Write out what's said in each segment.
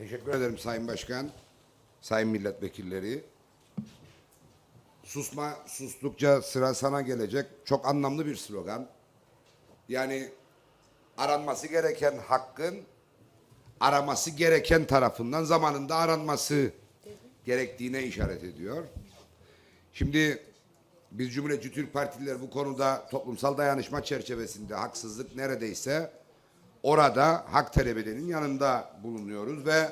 Teşekkür ederim Sayın Başkan, Sayın Milletvekilleri. Susma, sustukça sıra sana gelecek. Çok anlamlı bir slogan. Yani aranması gereken hakkın araması gereken tarafından zamanında aranması gerektiğine işaret ediyor. Şimdi biz Cumhuriyetçi Türk Partililer bu konuda toplumsal dayanışma çerçevesinde haksızlık neredeyse orada hak talep edenin yanında bulunuyoruz ve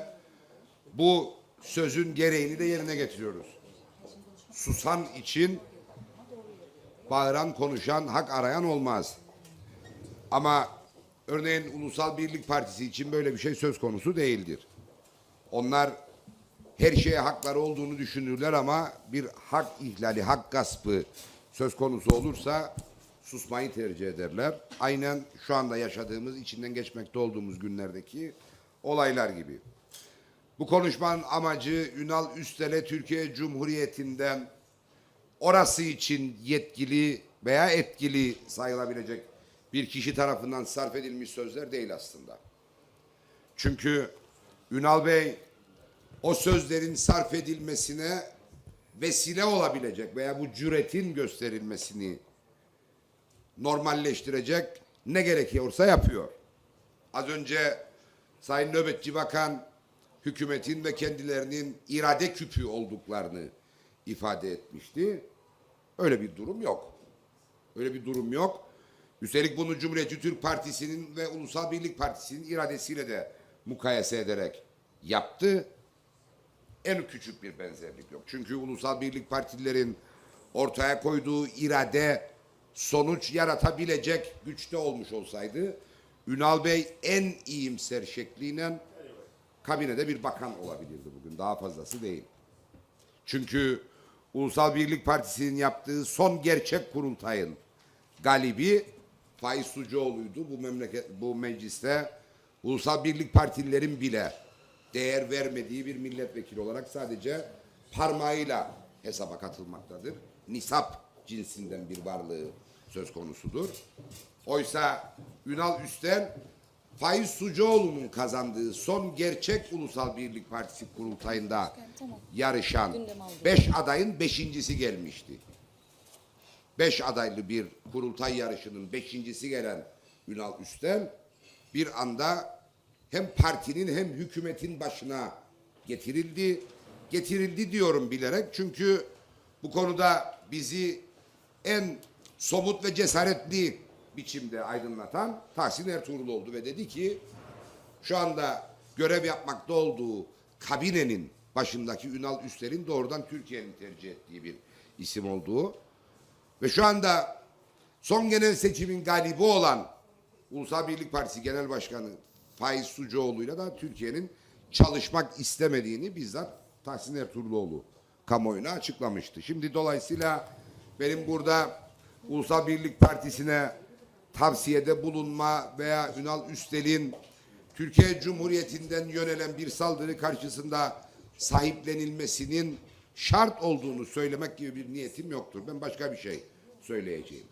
bu sözün gereğini de yerine getiriyoruz. Susan için bağıran, konuşan, hak arayan olmaz. Ama örneğin Ulusal Birlik Partisi için böyle bir şey söz konusu değildir. Onlar her şeye hakları olduğunu düşünürler ama bir hak ihlali, hak gaspı söz konusu olursa susmayı tercih ederler. Aynen şu anda yaşadığımız, içinden geçmekte olduğumuz günlerdeki olaylar gibi. Bu konuşmanın amacı Ünal Üstel'e Türkiye Cumhuriyeti'nden orası için yetkili veya etkili sayılabilecek bir kişi tarafından sarf edilmiş sözler değil aslında. Çünkü Ünal Bey o sözlerin sarf edilmesine vesile olabilecek veya bu cüretin gösterilmesini normalleştirecek ne gerekiyorsa yapıyor. Az önce Sayın Nöbetçi Bakan hükümetin ve kendilerinin irade küpü olduklarını ifade etmişti. Öyle bir durum yok. Öyle bir durum yok. Üstelik bunu Cumhuriyetçi Türk Partisi'nin ve Ulusal Birlik Partisi'nin iradesiyle de mukayese ederek yaptı. En küçük bir benzerlik yok. Çünkü Ulusal Birlik Partililerin ortaya koyduğu irade sonuç yaratabilecek güçte olmuş olsaydı Ünal Bey en iyimser şekliyle kabinede bir bakan olabilirdi bugün. Daha fazlası değil. Çünkü Ulusal Birlik Partisi'nin yaptığı son gerçek kurultayın galibi Faiz Sucuoğlu'ydu. Bu memleket bu mecliste Ulusal Birlik Partililerin bile değer vermediği bir milletvekili olarak sadece parmağıyla hesaba katılmaktadır. Nisap cinsinden bir varlığı söz konusudur. Oysa Ünal Üstel Faiz Sucuoğlu'nun kazandığı son gerçek Ulusal Birlik Partisi kurultayında yarışan beş adayın beşincisi gelmişti. Beş adaylı bir kurultay yarışının beşincisi gelen Ünal Üstel bir anda hem partinin hem hükümetin başına getirildi. Getirildi diyorum bilerek çünkü bu konuda bizi en somut ve cesaretli biçimde aydınlatan Tahsin Ertuğrul oldu ve dedi ki şu anda görev yapmakta olduğu kabinenin başındaki Ünal Üstel'in doğrudan Türkiye'nin tercih ettiği bir isim olduğu ve şu anda son genel seçimin galibi olan Ulusal Birlik Partisi Genel Başkanı Faiz Sucuoğlu'yla da Türkiye'nin çalışmak istemediğini bizzat Tahsin Ertuğruloğlu kamuoyuna açıklamıştı. Şimdi dolayısıyla benim burada Ulusal Birlik Partisi'ne tavsiyede bulunma veya Ünal Üstel'in Türkiye Cumhuriyeti'nden yönelen bir saldırı karşısında sahiplenilmesinin şart olduğunu söylemek gibi bir niyetim yoktur. Ben başka bir şey söyleyeceğim.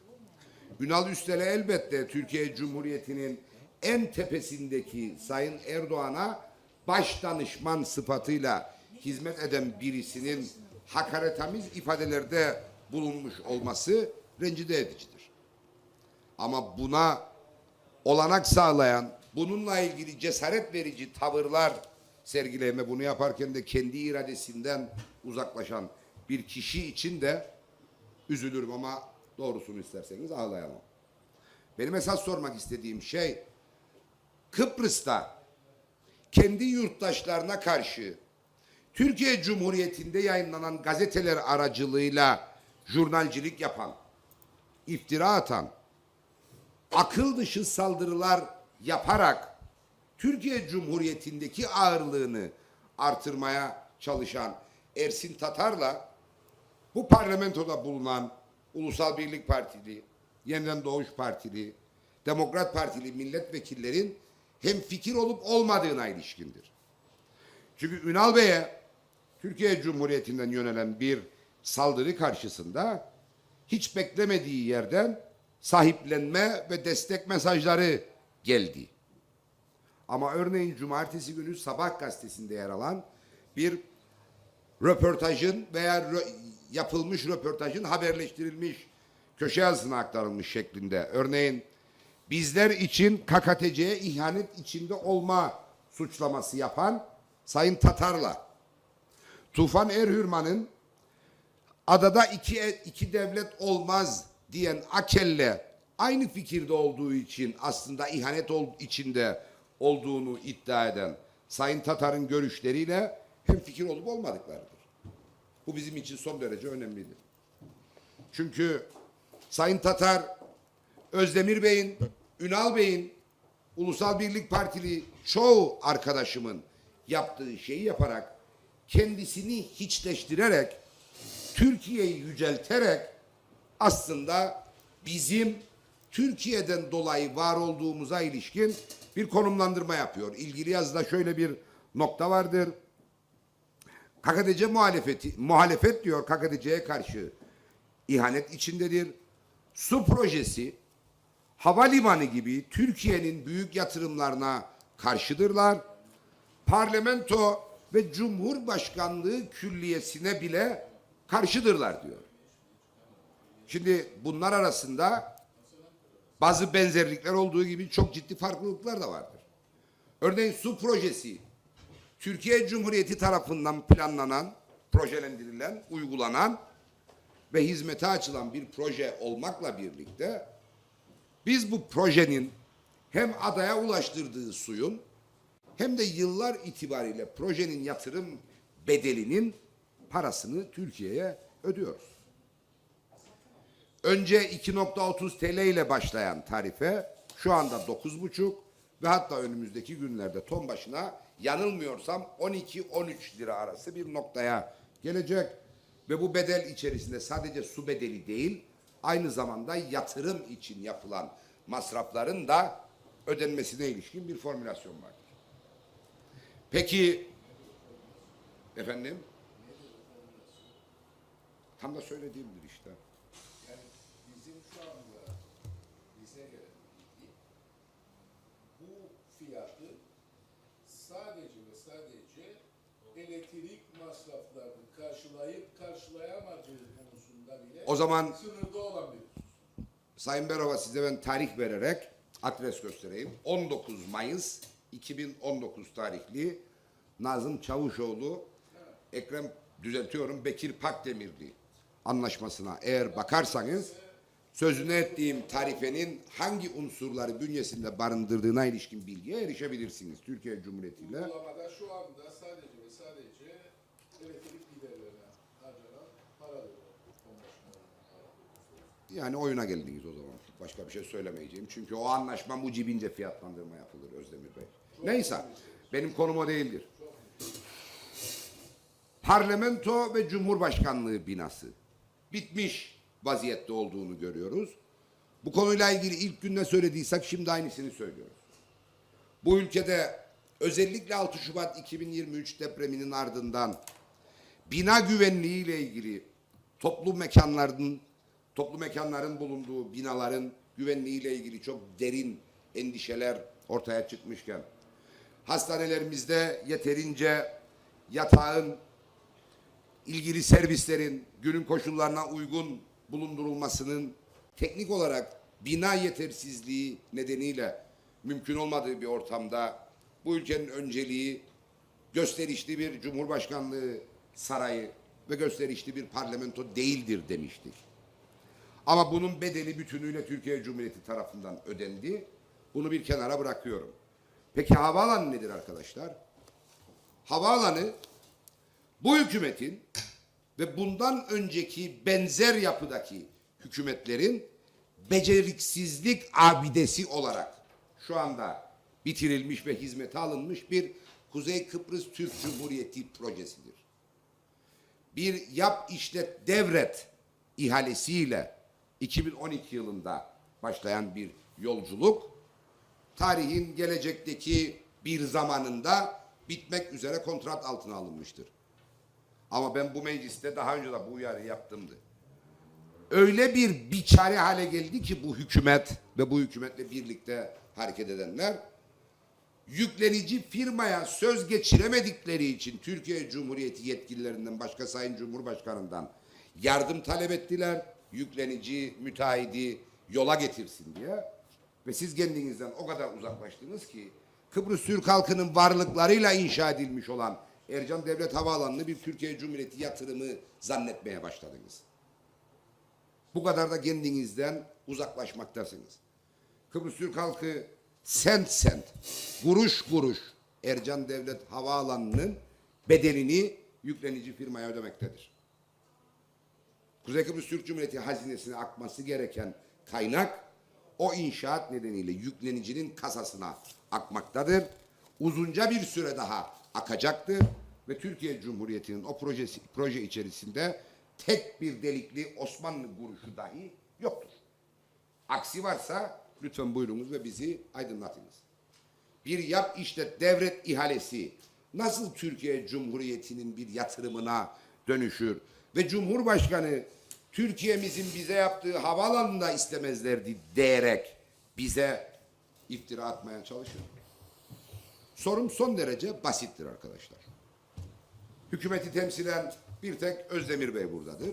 Ünal Üstel'e elbette Türkiye Cumhuriyeti'nin en tepesindeki Sayın Erdoğan'a baş danışman sıfatıyla hizmet eden birisinin hakaretamiz ifadelerde bulunmuş olması rencide edicidir. Ama buna olanak sağlayan, bununla ilgili cesaret verici tavırlar sergileme bunu yaparken de kendi iradesinden uzaklaşan bir kişi için de üzülürüm ama doğrusunu isterseniz ağlayamam. Benim esas sormak istediğim şey Kıbrıs'ta kendi yurttaşlarına karşı Türkiye Cumhuriyeti'nde yayınlanan gazeteler aracılığıyla jurnalcilik yapan, iftira atan, akıl dışı saldırılar yaparak Türkiye Cumhuriyeti'ndeki ağırlığını artırmaya çalışan Ersin Tatar'la bu parlamentoda bulunan Ulusal Birlik Partili, Yeniden Doğuş Partili, Demokrat Partili milletvekillerin hem fikir olup olmadığına ilişkindir. Çünkü Ünal Bey'e Türkiye Cumhuriyeti'nden yönelen bir saldırı karşısında hiç beklemediği yerden sahiplenme ve destek mesajları geldi. Ama örneğin cumartesi günü Sabah gazetesinde yer alan bir röportajın veya rö- yapılmış röportajın haberleştirilmiş köşe yazısına aktarılmış şeklinde. Örneğin bizler için KKTC'ye ihanet içinde olma suçlaması yapan Sayın Tatar'la Tufan Erhürman'ın adada iki, e, iki devlet olmaz diyen Akel'le aynı fikirde olduğu için aslında ihanet ol, içinde olduğunu iddia eden Sayın Tatar'ın görüşleriyle hem fikir olup olmadıklarıdır. Bu bizim için son derece önemlidir. Çünkü Sayın Tatar, Özdemir Bey'in, Ünal Bey'in, Ulusal Birlik Partili çoğu arkadaşımın yaptığı şeyi yaparak, kendisini hiçleştirerek, Türkiye'yi yücelterek aslında bizim Türkiye'den dolayı var olduğumuza ilişkin bir konumlandırma yapıyor. İlgili yazıda şöyle bir nokta vardır. KKTC muhalefeti, muhalefet diyor KKTC'ye karşı ihanet içindedir. Su projesi, havalimanı gibi Türkiye'nin büyük yatırımlarına karşıdırlar. Parlamento ve Cumhurbaşkanlığı külliyesine bile karşıdırlar diyor. Şimdi bunlar arasında bazı benzerlikler olduğu gibi çok ciddi farklılıklar da vardır. Örneğin su projesi Türkiye Cumhuriyeti tarafından planlanan, projelendirilen, uygulanan ve hizmete açılan bir proje olmakla birlikte biz bu projenin hem adaya ulaştırdığı suyun hem de yıllar itibariyle projenin yatırım bedelinin parasını Türkiye'ye ödüyoruz. Önce 2.30 TL ile başlayan tarife şu anda 9.5 ve hatta önümüzdeki günlerde ton başına yanılmıyorsam 12-13 lira arası bir noktaya gelecek. Ve bu bedel içerisinde sadece su bedeli değil, aynı zamanda yatırım için yapılan masrafların da ödenmesine ilişkin bir formülasyon vardır. Peki, efendim? Tam da söylediğimdir işte. Yani bizim şu anda bize bilgi bu fiyatı sadece ve sadece elektrik masraflarını karşılayıp karşılayamadığı konusunda bile O zaman- sınırda olan bir. Sayın Berova size ben tarih vererek adres göstereyim. 19 Mayıs 2019 tarihli Nazım Çavuşoğlu Ekrem düzeltiyorum Bekir Pakdemirli anlaşmasına eğer bakarsanız sözünü ettiğim tarifenin hangi unsurları bünyesinde barındırdığına ilişkin bilgiye erişebilirsiniz. Türkiye Cumhuriyeti ile Uygulamada şu anda sadece ve sadece elektrik giderlerine harcanan para veriyor. Yani oyuna geldiniz o zaman. Başka bir şey söylemeyeceğim. Çünkü o anlaşma mucibince fiyatlandırma yapılır Özdemir Bey. Neyse. Benim konum o değildir. Parlamento ve Cumhurbaşkanlığı binası bitmiş vaziyette olduğunu görüyoruz. Bu konuyla ilgili ilk günde söylediysek şimdi aynısını söylüyoruz. Bu ülkede özellikle 6 Şubat 2023 depreminin ardından bina güvenliği ile ilgili toplu mekanların toplu mekanların bulunduğu binaların güvenliği ile ilgili çok derin endişeler ortaya çıkmışken hastanelerimizde yeterince yatağın ilgili servislerin günün koşullarına uygun bulundurulmasının teknik olarak bina yetersizliği nedeniyle mümkün olmadığı bir ortamda bu ülkenin önceliği gösterişli bir cumhurbaşkanlığı sarayı ve gösterişli bir parlamento değildir demiştik. Ama bunun bedeli bütünüyle Türkiye Cumhuriyeti tarafından ödendi. Bunu bir kenara bırakıyorum. Peki havaalanı nedir arkadaşlar? Havaalanı bu hükümetin ve bundan önceki benzer yapıdaki hükümetlerin beceriksizlik abidesi olarak şu anda bitirilmiş ve hizmete alınmış bir Kuzey Kıbrıs Türk Cumhuriyeti projesidir. Bir yap işlet devret ihalesiyle 2012 yılında başlayan bir yolculuk tarihin gelecekteki bir zamanında bitmek üzere kontrat altına alınmıştır. Ama ben bu mecliste daha önce de bu uyarı yaptımdı. Öyle bir biçare hale geldi ki bu hükümet ve bu hükümetle birlikte hareket edenler yüklenici firmaya söz geçiremedikleri için Türkiye Cumhuriyeti yetkililerinden başka Sayın Cumhurbaşkanı'ndan yardım talep ettiler. Yüklenici müteahhidi yola getirsin diye. Ve siz kendinizden o kadar uzaklaştınız ki Kıbrıs Türk halkının varlıklarıyla inşa edilmiş olan Ercan Devlet Havaalanı'nı bir Türkiye Cumhuriyeti yatırımı zannetmeye başladınız. Bu kadar da kendinizden uzaklaşmaktasınız. Kıbrıs Türk halkı sent sent, kuruş kuruş Ercan Devlet Havaalanı'nın bedelini yüklenici firmaya ödemektedir. Kuzey Kıbrıs Türk Cumhuriyeti hazinesine akması gereken kaynak o inşaat nedeniyle yüklenicinin kasasına akmaktadır. Uzunca bir süre daha akacaktır ve Türkiye Cumhuriyeti'nin o projesi, proje içerisinde tek bir delikli Osmanlı kuruşu dahi yoktur. Aksi varsa lütfen buyurunuz ve bizi aydınlatınız. Bir yap işlet devlet ihalesi nasıl Türkiye Cumhuriyeti'nin bir yatırımına dönüşür ve Cumhurbaşkanı Türkiye'mizin bize yaptığı havaalanında istemezlerdi diyerek bize iftira atmaya çalışır. Sorum son derece basittir arkadaşlar. Hükümeti temsilen bir tek Özdemir Bey buradadır.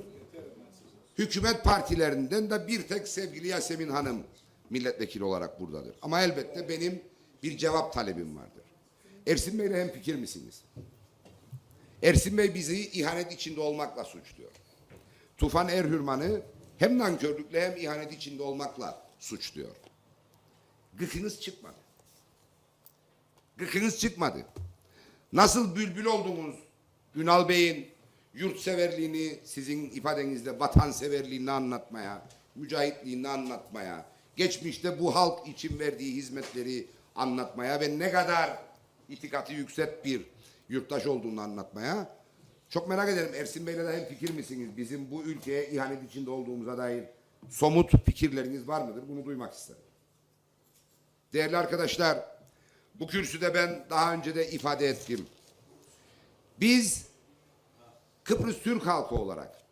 Hükümet partilerinden de bir tek sevgili Yasemin Hanım milletvekili olarak buradadır. Ama elbette benim bir cevap talebim vardır. Ersin Bey'le hem fikir misiniz? Ersin Bey bizi ihanet içinde olmakla suçluyor. Tufan Erhürman'ı hem nankörlükle hem ihanet içinde olmakla suçluyor. Gıkınız çıkmadı. Gıkınız çıkmadı. Nasıl bülbül oldunuz Ünal Bey'in yurtseverliğini sizin ifadenizde vatanseverliğini anlatmaya, mücahitliğini anlatmaya, geçmişte bu halk için verdiği hizmetleri anlatmaya ve ne kadar itikatı yüksek bir yurttaş olduğunu anlatmaya. Çok merak ederim Ersin Bey'le de hem fikir misiniz? Bizim bu ülkeye ihanet içinde olduğumuza dair somut fikirleriniz var mıdır? Bunu duymak isterim. Değerli arkadaşlar, bu kürsüde ben daha önce de ifade ettim. Biz Kıbrıs Türk halkı olarak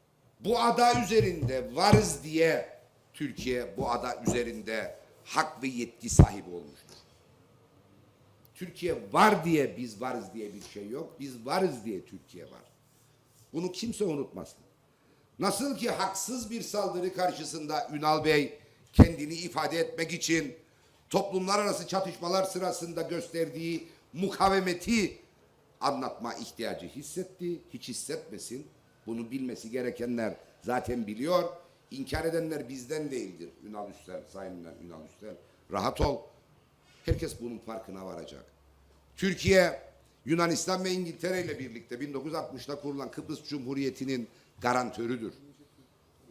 bu ada üzerinde varız diye Türkiye bu ada üzerinde hak ve yetki sahibi olmuştur. Türkiye var diye biz varız diye bir şey yok. Biz varız diye Türkiye var. Bunu kimse unutmasın. Nasıl ki haksız bir saldırı karşısında Ünal Bey kendini ifade etmek için toplumlar arası çatışmalar sırasında gösterdiği mukavemeti anlatma ihtiyacı hissetti. Hiç hissetmesin. Bunu bilmesi gerekenler zaten biliyor. İnkar edenler bizden değildir. Ünal Üstel, Sayın Ünal Üstel. Rahat ol. Herkes bunun farkına varacak. Türkiye, Yunanistan ve İngiltere ile birlikte 1960'da kurulan Kıbrıs Cumhuriyeti'nin garantörüdür.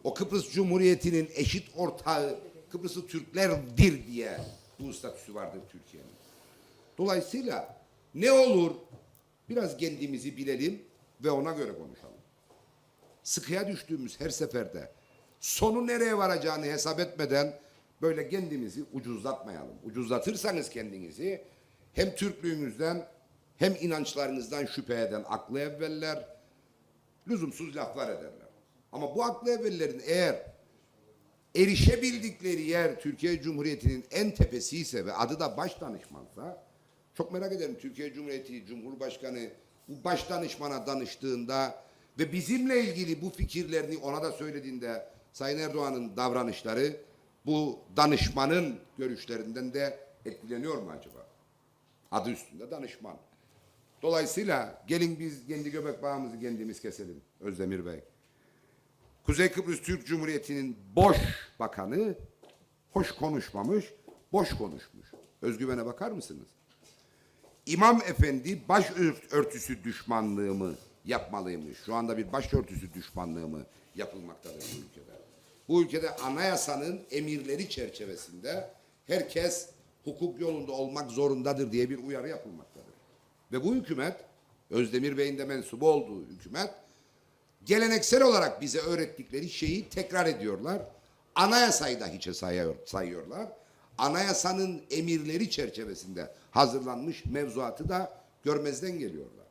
O Kıbrıs Cumhuriyeti'nin eşit ortağı Kıbrıslı Türklerdir diye bu statüsü vardır Türkiye'nin. Dolayısıyla ne olur biraz kendimizi bilelim ve ona göre konuşalım. Sıkıya düştüğümüz her seferde sonu nereye varacağını hesap etmeden böyle kendimizi ucuzlatmayalım. Ucuzlatırsanız kendinizi hem Türklüğünüzden hem inançlarınızdan şüphe eden aklı evveller lüzumsuz laflar ederler. Ama bu aklı evvellerin eğer erişebildikleri yer Türkiye Cumhuriyeti'nin en tepesi ise ve adı da baş danışmansa çok merak ederim Türkiye Cumhuriyeti Cumhurbaşkanı bu baş danışmana danıştığında ve bizimle ilgili bu fikirlerini ona da söylediğinde Sayın Erdoğan'ın davranışları bu danışmanın görüşlerinden de etkileniyor mu acaba? Adı üstünde danışman. Dolayısıyla gelin biz kendi göbek bağımızı kendimiz keselim Özdemir Bey. Kuzey Kıbrıs Türk Cumhuriyeti'nin boş bakanı hoş konuşmamış, boş konuşmuş. Özgüvene bakar mısınız? İmam Efendi başörtüsü düşmanlığı mı yapmalıymış? Şu anda bir başörtüsü düşmanlığı mı yapılmaktadır bu ülkede? Bu ülkede anayasanın emirleri çerçevesinde herkes hukuk yolunda olmak zorundadır diye bir uyarı yapılmaktadır. Ve bu hükümet, Özdemir Bey'in de mensubu olduğu hükümet, geleneksel olarak bize öğrettikleri şeyi tekrar ediyorlar. Anayasayı da sayıyor, sayıyorlar. Anayasanın emirleri çerçevesinde hazırlanmış mevzuatı da görmezden geliyorlar.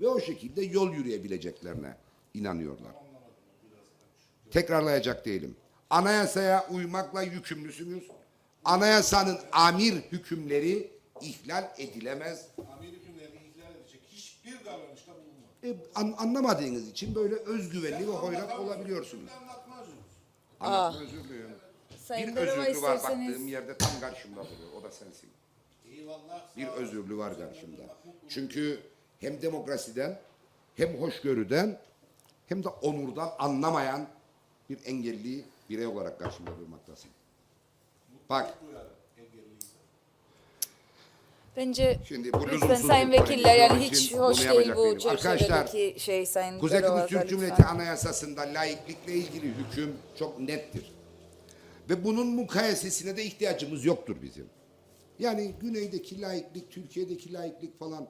Ve o şekilde yol yürüyebileceklerine inanıyorlar. Tekrarlayacak değilim. Anayasaya uymakla yükümlüsünüz. Anayasanın amir hükümleri ihlal edilemez. Amir hükümlerini ihlal edecek hiçbir davranışta bulunmadı. E, an- anlamadığınız için böyle özgüvenli ve hoyrat olabiliyorsunuz. Anlatma özür diliyorum. Sayın Bir özürlü var isterseniz baktığım yerde tam karşımda duruyor. O da sensin. Eyvallah. Bir özürlü var karşımda. Çünkü hem demokrasiden hem hoşgörüden hem de onurdan anlamayan bir engelli birey olarak karşımda durmaktasın. Bak bence Şimdi bu lütfen sayın vekiller yani hiç hoş değil bu değilim. Arkadaşlar, çerçevedeki şey sayın Kuzey Kıbrıs Türk lütfen. Cumhuriyeti Anayasası'nda laiklikle ilgili hüküm çok nettir. Ve bunun mukayesesine de ihtiyacımız yoktur bizim. Yani güneydeki laiklik, Türkiye'deki laiklik falan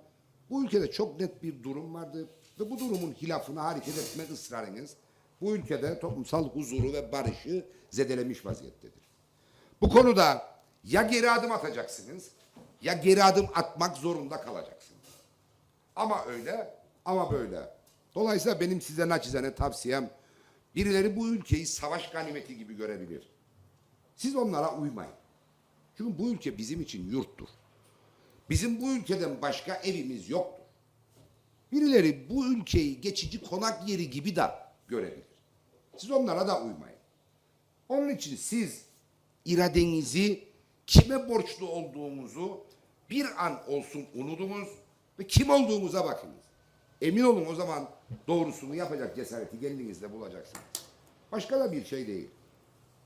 bu ülkede çok net bir durum vardı. Ve bu durumun hilafına hareket etme ısrarınız bu ülkede toplumsal huzuru ve barışı zedelemiş vaziyettedir. Bu konuda ya geri adım atacaksınız ya geri adım atmak zorunda kalacaksınız. Ama öyle ama böyle. Dolayısıyla benim size naçizane tavsiyem birileri bu ülkeyi savaş ganimeti gibi görebilir. Siz onlara uymayın. Çünkü bu ülke bizim için yurttur. Bizim bu ülkeden başka evimiz yoktur. Birileri bu ülkeyi geçici konak yeri gibi de görebilir. Siz onlara da uymayın. Onun için siz iradenizi kime borçlu olduğumuzu bir an olsun unutunuz ve kim olduğumuza bakınız. Emin olun o zaman doğrusunu yapacak cesareti kendinizde bulacaksınız. Başka da bir şey değil.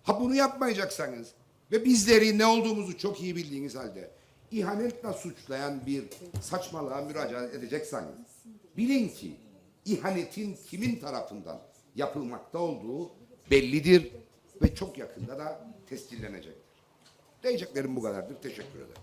Ha bunu yapmayacaksanız ve bizleri ne olduğumuzu çok iyi bildiğiniz halde ihanetle suçlayan bir saçmalığa müracaat edecekseniz bilin ki ihanetin kimin tarafından yapılmakta olduğu bellidir ve çok yakında da tescillenecektir. Diyeceklerim bu kadardır. Teşekkür ederim.